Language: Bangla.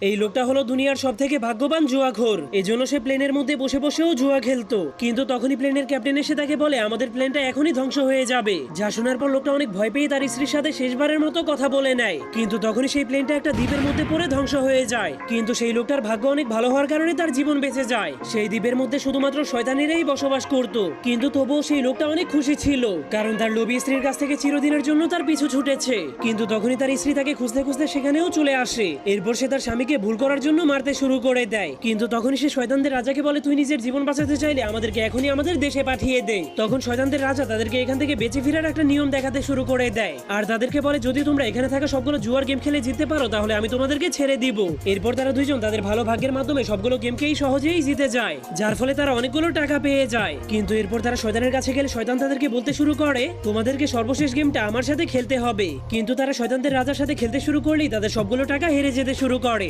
এই লোকটা হলো দুনিয়ার সব থেকে ভাগ্যবান জুয়া জুয়াখোর এজন্য সে প্লেনের মধ্যে বসে বসেও জুয়া খেলতো। কিন্তু তখনই প্লেনের ক্যাপ্টেন এসে তাকে বলে, আমাদের প্লেনটা এখনই ধ্বংস হয়ে যাবে। যা শোনার পর লোকটা অনেক ভয় পেয়ে তার স্ত্রীর সাথে শেষবারের মতো কথা বলে নেয়। কিন্তু তখনই সেই প্লেনটা একটা দ্বীপের মধ্যে পড়ে ধ্বংস হয়ে যায়। কিন্তু সেই লোকটার ভাগ্য অনেক ভালো হওয়ার কারণে তার জীবন বেঁচে যায়। সেই দ্বীপের মধ্যে শুধুমাত্র শয়তানেরাই বসবাস করত। কিন্তু তবুও সেই লোকটা অনেক খুশি ছিল, কারণ তার লোভী স্ত্রীর কাছ থেকে চিরদিনের জন্য তার পিছু ছুটেছে। কিন্তু তখনই তার স্ত্রী তাকে খুঁজতে খুঁজতে সেখানেও চলে আসে। এরপর সে তার স্বামীকে ভুল করার জন্য মারতে শুরু করে দেয়। কিন্তু তখনই সে শয়তানদের রাজাকে বলে, তুই নিজের জীবন বাঁচাতে চাইলে আমাদেরকে এখনই আমাদের দেশে পাঠিয়ে দে। তখন শয়তানদের রাজা তাদেরকে এখান থেকে বেঁচে ফেরার একটা নিয়ম দেখাতে শুরু করে দেয়। আর তাদেরকে বলে, যদি তোমরা এখানে থাকা সবগুলো জুয়ার গেম খেলে জিততে পারো, তাহলে আমি তোমাদেরকে ছেড়ে দিব। এরপর তারা দুইজন তাদের ভালো ভাগ্যের মাধ্যমে সবগুলো গেমকেই সহজেই জিতে যায়, যার ফলে তারা অনেকগুলো টাকা পেয়ে যায়। কিন্তু এরপর তারা শয়তানের কাছে গেলে শয়তান তাদেরকে বলতে শুরু করে, তোমাদেরকে সর্বশেষ গেমটা আমার সাথে খেলতে হবে। কিন্তু তারা শয়তানদের রাজার সাথে খেলতে শুরু করলেই তাদের সবগুলো টাকা হেরে যেতে শুরু করে।